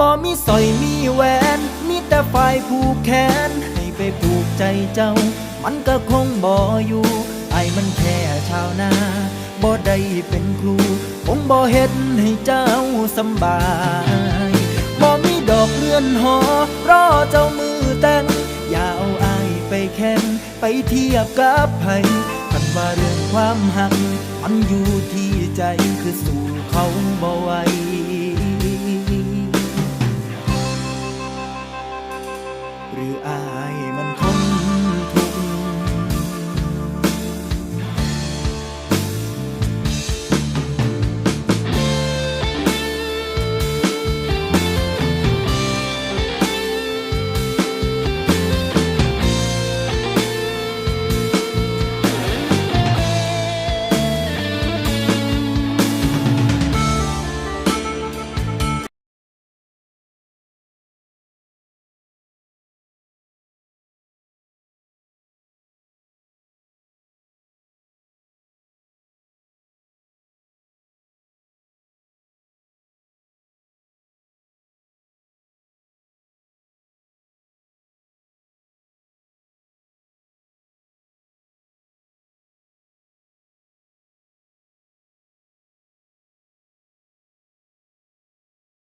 บ่มีสอยมีแหวน มีแต่ฝ่ายผูกแขน ให้ไปผูกใจเจ้า มันก็คงบ่อยู่ไอ้มันแค่ชาวนาบ่ได้เป็นครูคงบ่เฮ็ดให้เจ้าสำบายบ่มีดอกเรือนหอ รอเจ้ามือแต่ง อย่าเอาอายไปแข่งไปเทียบกับไผคันว่าเรื่องความหัก มันอยู่ที่ใจคือสู่เขาบ่ หรืออายมันคง